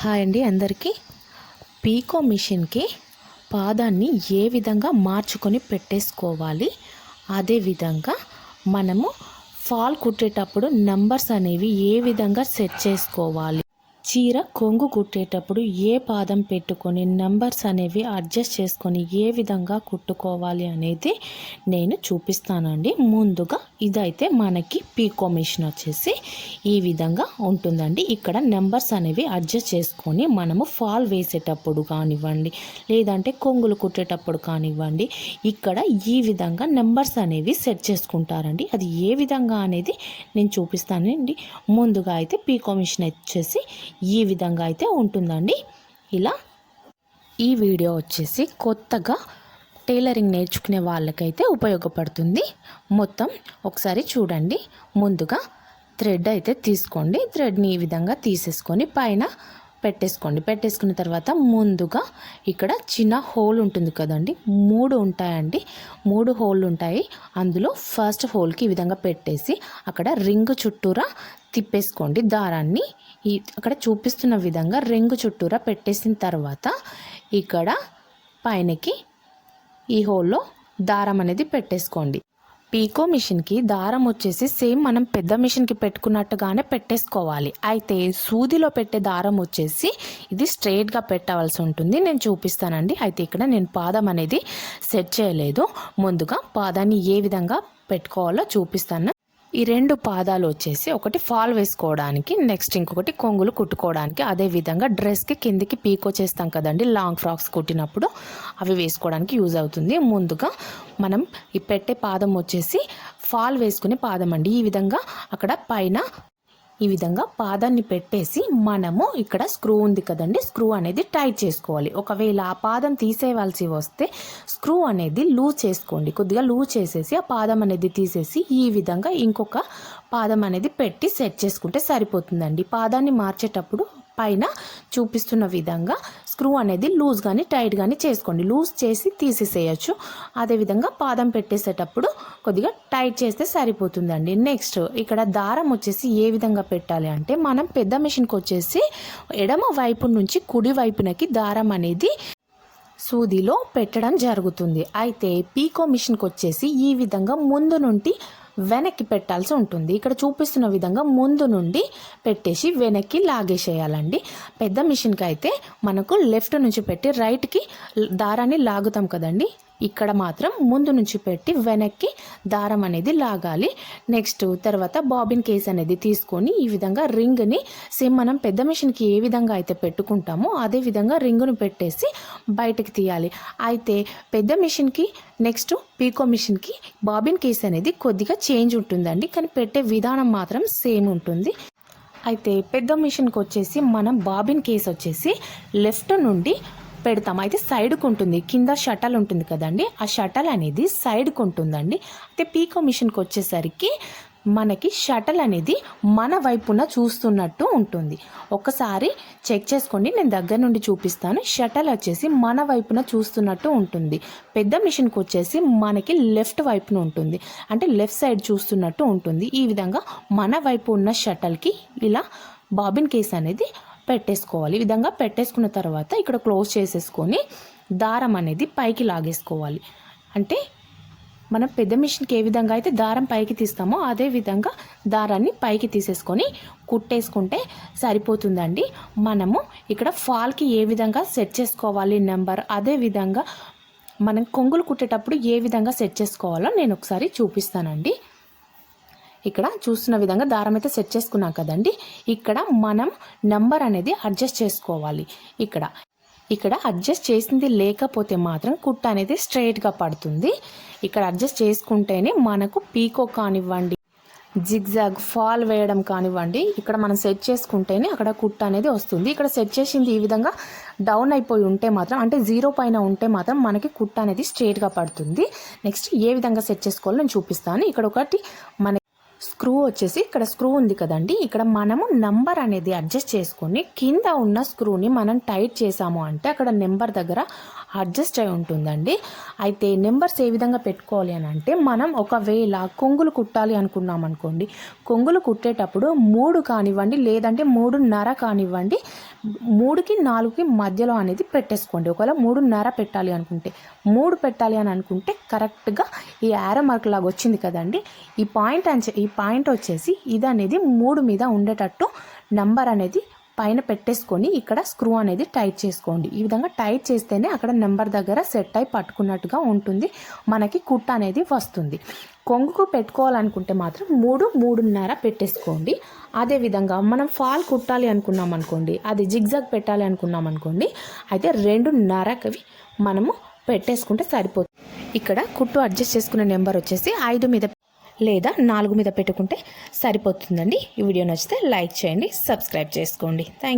Hi అండి అందరికీ. పీకో మిషన్కి పాదాన్ని ఏ విధంగా మార్చుకొని పెట్టేసుకోవాలి? అదేవిధంగా మనము ఫాల్ కుట్టేటప్పుడు నంబర్స్ అనేవి ఏ విధంగా సెట్ చేసుకోవాలి? చీర కొంగు కుట్టేటప్పుడు ఏ పాదం పెట్టుకొని నంబర్స్ అనేవి అడ్జస్ట్ చేసుకొని ఏ విధంగా కుట్టుకోవాలి అనేది నేను చూపిస్తానండి. ముందుగా ఇదైతే మనకి పీకో మిషన్ వచ్చేసి ఈ విధంగా ఉంటుందండి. ఇక్కడ నెంబర్స్ అనేవి అడ్జస్ట్ చేసుకొని మనము ఫాల్ వేసేటప్పుడు కానివ్వండి లేదంటే కొంగులు కుట్టేటప్పుడు కానివ్వండి ఇక్కడ ఈ విధంగా నెంబర్స్ అనేవి సెట్ చేసుకుంటారండి. అది ఏ విధంగా అనేది నేను చూపిస్తానండి. ముందుగా అయితే పీకో మిషన్ వచ్చేసి ఈ విధంగా అయితే ఉంటుందండి. ఇలా ఈ వీడియో వచ్చేసి కొత్తగా టైలరింగ్ నేర్చుకునే వాళ్ళకైతే ఉపయోగపడుతుంది. మొత్తం ఒకసారి చూడండి. ముందుగా థ్రెడ్ అయితే తీసుకోండి. థ్రెడ్ని ఈ విధంగా తీసేసుకొని పైన పెట్టేసుకోండి. పెట్టేసుకున్న తర్వాత ముందుగా ఇక్కడ చిన్న హోల్ ఉంటుంది కదండి. మూడు ఉంటాయండి. మూడు హోల్ ఉంటాయి. అందులో ఫస్ట్ హోల్కి ఈ విధంగా పెట్టేసి అక్కడ రింగ్ చుట్టూరా తిప్పేసుకోండి దారాన్ని. ఈ అక్కడ చూపిస్తున్న విధంగా రింగ్ చుట్టూరా పెట్టేసిన తర్వాత ఇక్కడ పైనకి ఈ హోల్లో దారం అనేది పెట్టేసుకోండి. పీకో మిషన్కి దారం వచ్చేసి సేమ్ మనం పెద్ద మిషన్కి పెట్టుకున్నట్టుగానే పెట్టేసుకోవాలి. అయితే సూదిలో పెట్టే దారం వచ్చేసి ఇది స్ట్రెయిట్గా పెట్టవలసి ఉంటుంది. నేను చూపిస్తానండి. అయితే ఇక్కడ నేను పాదం అనేది సెట్ చేయలేదు. ముందుగా పాదాన్ని ఏ విధంగా పెట్టుకోవాలో చూపిస్తాను. ఈ రెండు పాదాలు వచ్చేసి ఒకటి ఫాల్ వేసుకోవడానికి నెక్స్ట్ ఇంకొకటి కొంగులు కుట్టుకోవడానికి. అదే విధంగా డ్రెస్కి కిందికి పీకో చేస్తాం కదండి లాంగ్ ఫ్రాక్స్ కుట్టినప్పుడు అవి వేసుకోవడానికి యూజ్ అవుతుంది. ముందుగా మనం ఈ పెట్టే పాదం వచ్చేసి ఫాల్ వేసుకునే పాదం అండి. ఈ విధంగా అక్కడ పైన ఈ విధంగా పాదాన్ని పెట్టేసి మనము ఇక్కడ స్క్రూ ఉంది కదండి స్క్రూ అనేది టైట్ చేసుకోవాలి. ఒకవేళ ఆ పాదం తీసేయవలసి వస్తే స్క్రూ అనేది లూజ్ చేసుకోండి. కొద్దిగా లూజ్ చేసేసి ఆ పాదం అనేది తీసేసి ఈ విధంగా ఇంకొక పాదం అనేది పెట్టి సెట్ చేసుకుంటే సరిపోతుందండి. పాదాన్ని మార్చేటప్పుడు పైన చూపిస్తున్న విధంగా స్క్రూ అనేది లూజ్ కానీ టైట్ కానీ చేసుకోండి. లూజ్ చేసి తీసేసేయచ్చు. అదేవిధంగా పాదం పెట్టేసేటప్పుడు కొద్దిగా టైట్ చేస్తే సరిపోతుందండి. నెక్స్ట్ ఇక్కడ దారం వచ్చేసి ఏ విధంగా పెట్టాలి అంటే మనం పెద్ద మిషన్కి వచ్చేసి ఎడమ వైపు నుంచి కుడి వైపునకి దారం అనేది సూదిలో పెట్టడం జరుగుతుంది. అయితే పీకో మిషన్కి వచ్చేసి ఈ విధంగా ముందు నుండి వెనక్కి పెట్టాల్సి ఉంటుంది. ఇక్కడ చూపిస్తున్న విధంగా ముందు నుండి పెట్టేసి వెనక్కి లాగేసేయాలండి. పెద్ద మిషన్కి అయితే మనకు లెఫ్ట్ నుంచి పెట్టి రైట్కి దారాన్ని లాగుతాం కదండి. ఇక్కడ మాత్రం ముందు నుంచి పెట్టి వెనక్కి దారం అనేది లాగాలి. నెక్స్ట్ తర్వాత బాబిన్ కేస్ అనేది తీసుకొని ఈ విధంగా రింగ్ని సేమ్ మనం పెద్ద మిషన్కి ఏ విధంగా అయితే పెట్టుకుంటామో అదే విధంగా రింగును పెట్టేసి బయటకు తీయాలి. అయితే పెద్ద మిషన్కి నెక్స్ట్ పీకో మిషన్కి బాబిన్ కేస్ అనేది కొద్దిగా చేంజ్ ఉంటుందండి. కానీ పెట్టే విధానం మాత్రం సేమ్ ఉంటుంది. అయితే పెద్ద మిషన్కి వచ్చేసి మనం బాబిన్ కేస్ వచ్చేసి లెఫ్ట్ నుండి పెడతాం. అయితే సైడ్కు ఉంటుంది. కింద షటల్ ఉంటుంది కదండి. ఆ షటల్ అనేది సైడ్కు ఉంటుందండి. అయితే పీకో మిషన్కి వచ్చేసరికి మనకి షటల్ అనేది మన వైపున చూస్తున్నట్టు ఉంటుంది. ఒకసారి చెక్ చేసుకోండి. నేను దగ్గర నుండి చూపిస్తాను. షటల్ వచ్చేసి మన వైపున చూస్తున్నట్టు ఉంటుంది. పెద్ద మిషన్కి వచ్చేసి మనకి లెఫ్ట్ వైపున ఉంటుంది. అంటే లెఫ్ట్ సైడ్ చూస్తున్నట్టు ఉంటుంది. ఈ విధంగా మన వైపు ఉన్న షటల్కి ఇలా బాబిన్ కేస్ అనేది పెట్టేసుకోవాలి. ఈ విధంగా పెట్టేసుకున్న తర్వాత ఇక్కడ క్లోజ్ చేసేసుకొని దారం అనేది పైకి లాగేసుకోవాలి. అంటే మనం పెద్ద మిషన్కి ఏ విధంగా అయితే దారం పైకి తీస్తామో అదే విధంగా దారాన్ని పైకి తీసేసుకొని కుట్టేసుకుంటే సరిపోతుందండి. మనము ఇక్కడ ఫాల్కి ఏ విధంగా సెట్ చేసుకోవాలి నెంబర్ అదే విధంగా మనం కొంగులు కుట్టేటప్పుడు ఏ విధంగా సెట్ చేసుకోవాలో నేను ఒకసారి చూపిస్తానండి. ఇక్కడ చూస్తున్న విధంగా దారం అయితే సెట్ చేసుకున్నాం కదండి. ఇక్కడ మనం నంబర్ అనేది అడ్జస్ట్ చేసుకోవాలి. ఇక్కడ ఇక్కడ అడ్జస్ట్ చేసింది లేకపోతే మాత్రం కుట్ట అనేది స్ట్రైట్గా పడుతుంది. ఇక్కడ అడ్జస్ట్ చేసుకుంటేనే మనకు పీకో కానివ్వండి జిగ్జాగ్ ఫాల్ వేయడం కానివ్వండి ఇక్కడ మనం సెట్ చేసుకుంటేనే అక్కడ కుట్ట అనేది వస్తుంది. ఇక్కడ సెట్ చేసింది ఈ విధంగా డౌన్ అయిపోయి ఉంటే మాత్రం అంటే జీరో పైన ఉంటే మాత్రం మనకి కుట్ట అనేది స్ట్రేట్గా పడుతుంది. నెక్స్ట్ ఏ విధంగా సెట్ చేసుకోవాలో నేను చూపిస్తాను. ఇక్కడ ఒకటి మన స్క్రూ వచ్చేసి ఇక్కడ స్క్రూ ఉంది కదండి. ఇక్కడ మనము నంబర్ అనేది అడ్జస్ట్ చేసుకొని కింద ఉన్న స్క్రూని మనం టైట్ చేసాము అంటే అక్కడ నెంబర్ దగ్గర అడ్జస్ట్ అయి ఉంటుందండి. అయితే నెంబర్స్ ఏ విధంగా పెట్టుకోవాలి అని అంటే మనం ఒకవేళ కొంగులు కుట్టాలి అనుకున్నాం అనుకోండి కొంగులు కుట్టేటప్పుడు మూడు కానివ్వండి లేదంటే మూడున్నర కానివ్వండి మూడుకి నాలుగుకి మధ్యలో అనేది పెట్టేసుకోండి. ఒకవేళ మూడున్నర పెట్టాలి అనుకుంటే మూడు పెట్టాలి అని అనుకుంటే కరెక్ట్గా ఈ యారో మార్క్ లాగా వచ్చింది కదండి. ఈ పాయింట్ అని ఈ పాయింట్ వచ్చేసి ఇది అనేది మూడు మీద ఉండేటట్టు నంబర్ అనేది పైన పెట్టేసుకొని ఇక్కడ స్క్రూ అనేది టైట్ చేసుకోండి. ఈ విధంగా టైట్ చేస్తేనే అక్కడ నెంబర్ దగ్గర సెట్ అయి పట్టుకున్నట్టుగా ఉంటుంది. మనకి కుట్ట అనేది వస్తుంది. కొంగుకు పెట్టుకోవాలనుకుంటే మాత్రం మూడు మూడున్నర పెట్టేసుకోండి. అదేవిధంగా మనం ఫాల్ కుట్టాలి అనుకున్నాం అనుకోండి అది జిగ్జాగ్ పెట్టాలి అనుకున్నాం అనుకోండి అయితే రెండున్నరకి మనము పెట్టేసుకుంటే సరిపోతుంది. ఇక్కడ కుట్టు అడ్జస్ట్ చేసుకునే నెంబర్ వచ్చేసి ఐదు మీద లేదా నాలుగు మీద పెట్టుకుంటే సరిపోతుందండి. ఈ వీడియో నచ్చితే లైక్ చేయండి సబ్స్క్రైబ్ చేసుకోండి. థ్యాంక్